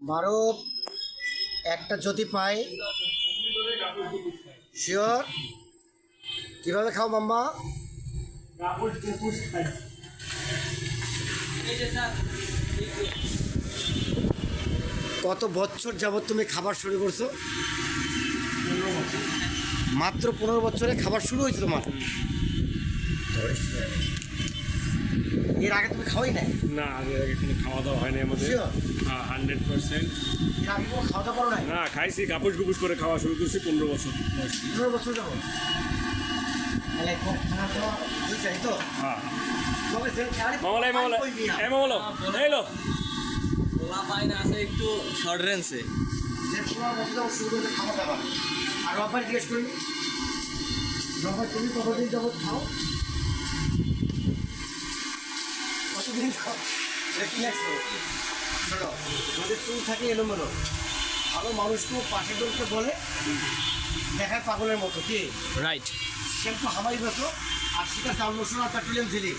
বারো একটা যদি পাই শিওর কীভাবে খাও মাম্মা? কত বছর যাবত তুমি খাবার শুরু করছ? মাত্র পনেরো বছরে খাবার শুরু হয়েছে তোমার? এর আগে তুমি খাওয়াই নাই? না আগে আগে কোনো খাওয়া দাওয়া হয়নি আমাদের। Sure? হান্ড্রেড পার্সেন্ট এর খাওয়া দাওয়া নাই? না খাইছি কাপুস গুপুস করে খাওয়া শুরু করছি পনেরো বছর পনেরো বছর যাব। হয়েছে এই তো? হ্যাঁ। আরে মামলা এই মামলা কই মিয়া? এই লো। আছে একটু শর্ট রেঞ্জে যে শুরু করতে খাওয়া দাওয়া। আর রব্বার জিজ্ঞেস করি রব্বার তুমি কতদিন খাও? কতদিন খাও? এটা কি লাগছো শোনো যদি চুল থাকে এলোমেলো ভালো মানুষকেও পাশের লোককে বলে দেখায় পাগলের মতো কি? রাইট শ্যাম্পু হামাই বেছো আর সেটা চাল আর পেট্রোলিয়াম ঝিলি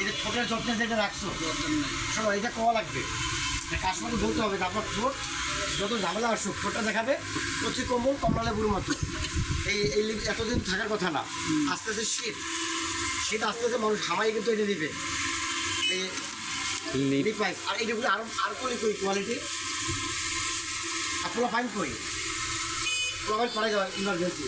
এটা ঠোঁটের যত্নে যেটা রাখছো শোনো এটা কওয়া লাগবে? কাস্টমারকে বলতে হবে আপনার ঠোঁট যত ঝামেলা আসুক ঠোঁটটা দেখাবে কচি কম্বল কমলা লেবুর মতো। এই এই এতদিন থাকার কথা না আস্তে আস্তে শীত শীত আস্তে আস্তে মানুষ হামাই কিন্তু এটা দিবে। এই লিপ পাইপ আর এইটাগুলো আরও আর কোন কোয়ালিটি আপনারা ফাইন কই প্রোভাইড করা। যাবে ইমার্জেন্সি